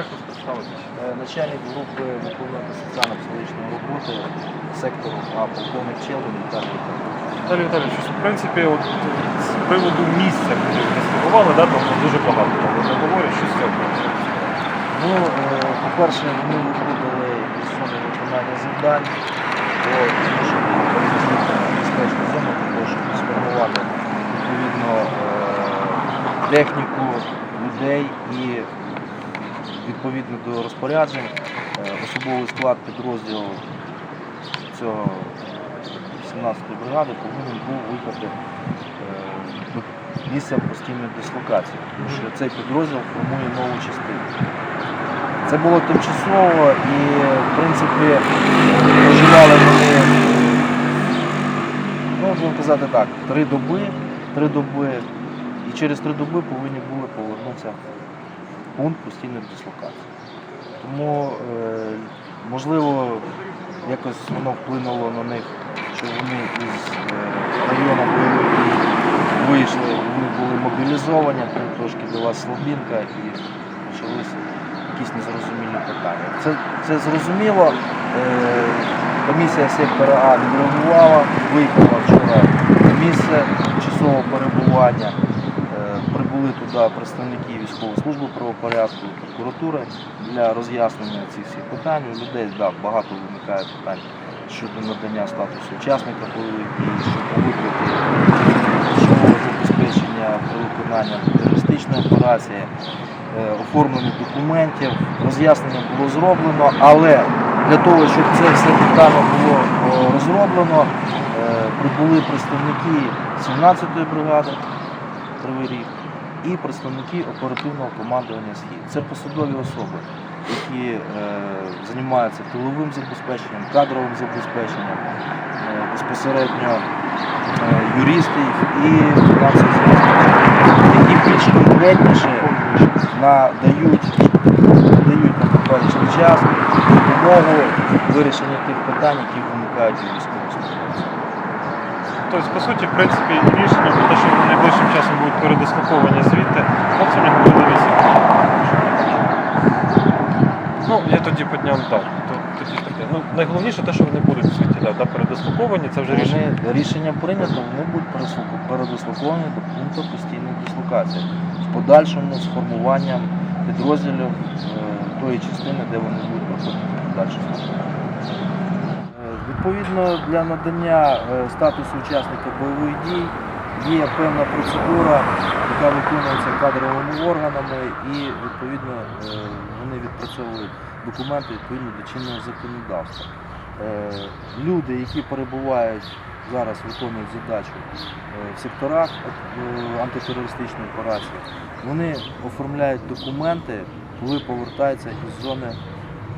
Як вас представитись? Е, Начальник групи виконувати соціально-психологічної роботи сектору А полковник Челдин Віталій Віталійович. Віталій Віталійович, в принципі, от з приводу місця, куди ви дислокували, да, там дуже багато того не говорять, що з цього? Ну, е, по-перше, ми виходили із зони виконання завдань до змушені перемістити безпечну зону, також сформувати відповідно е, техніку, людей і відповідно до розпоряджень е, особовий склад підрозділу цього 17-ї бригади повинен був е, до місця постійної дислокації, тому що цей підрозділ формує нову частину. Це було тимчасово і, в принципі, проживали вони, ну, казати так, три доби, три доби, і через три доби повинні були повернутися пункт постійної дислокації. Тому, е, можливо, якось воно вплинуло на них, що вони із е, району вийшли, вони були мобілізовані, тут трошки була слабінка і почалися якісь незрозумілі питання. Це, це зрозуміло. Е, Комісія сектора А відреагувала, виїхала вчора місце часового перебування. Е, Прибули туди представники військової служби правопорядку, прокуратури для роз'яснення цих всіх питань. У людей да, багато виникає питань щодо надання статусу учасника бойових дій, щодо виплати грошового забезпечення при виконанні терористичної операції, е, оформлення документів. Роз'яснення було зроблено, але для того, щоб це все детально було розроблено, е, прибули представники 17-ї бригади Кривий Ріг і представники оперативного командування Схід. Це посадові особи, які е, займаються тиловим забезпеченням, кадровим забезпеченням, е, безпосередньо е, юристи і фінансові забезпечення, які більш конкретніше надають, надають на теперішній час допомогу в вирішенні тих питань, які виникають у військовослужбовців. Тобто, по суті, в принципі, рішення про те, що вони найближчим часом будуть передислоковані звідти, хлопцям не говорили вісім. Ну, я тоді підняв так. то- Тоді таке. Ну, найголовніше те, що вони будуть звідти, да, да, передислоковані, це вже рішення. Вони, рішення прийнято, вони будуть переслуку- передислоковані до пункту постійної дислокації з подальшим сформуванням підрозділів е, тої частини, де вони будуть проходити подальшу службу. Відповідно для надання е, статусу учасника бойових дій є певна процедура, яка виконується кадровими органами, і відповідно е, вони відпрацьовують документи відповідно до чинного законодавства. Е, Люди, які перебувають зараз, виконують задачу в секторах антитерористичної операції, вони оформляють документи, коли повертаються із зони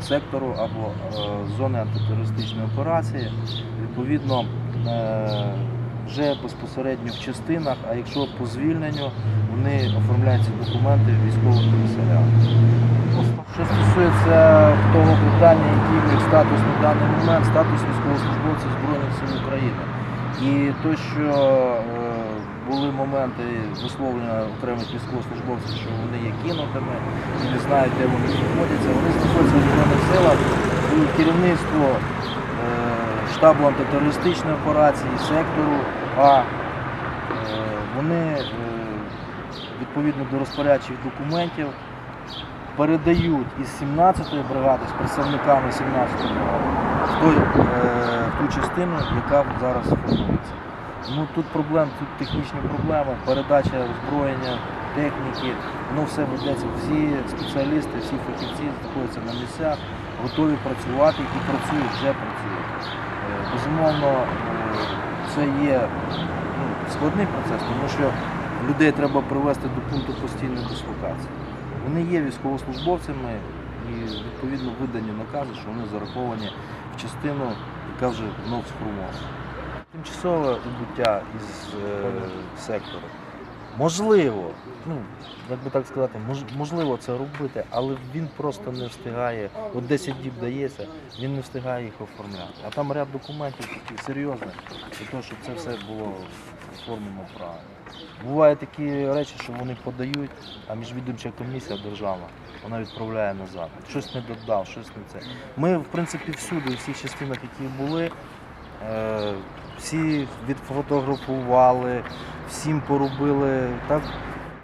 сектору або е, зони антитерористичної операції. Відповідно, е, вже безпосередньо в частинах, а якщо по звільненню, вони оформляють ці документи в військовому комісаріаті. Що стосується того питання, який в статус на даний момент, статус військовослужбовців Збройних сил України. І те, що були моменти висловлення окремих військовослужбовців, що вони є кинутими не знають, де вони знаходяться, вони знаходяться в Збройних силах і керівництво е, штабу антитерористичної операції, сектору А. е, Вони е, відповідно до розпорядчих документів передають із 17-ї бригади з представниками 17-ї бригади в ту частину, яка зараз формується. Ну, тут проблем, тут технічні проблеми, передача озброєння, техніки, воно все ведеться. Всі спеціалісти, всі фахівці знаходяться на місцях, готові працювати і працюють, вже працюють. Е, Безумовно, е, це є ну, складний процес, тому що людей треба привести до пункту постійної дислокації. Вони є військовослужбовцями і відповідно видані накази, що вони зараховані в частину, яка вже знов сформована. Тимчасове убуття із е, сектору. Можливо, ну як би так сказати, мож- можливо це робити, але він просто не встигає. От 10 діб дається, він не встигає їх оформляти. А там ряд документів таких серйозних для того, щоб це все було оформлено правильно. Бувають такі речі, що вони подають, а міжвідомча комісія державна, вона відправляє назад. Щось не додав, щось не це. Ми, в принципі, всюди, у всіх частинах, які були, всі відфотографували, всім поробили. Так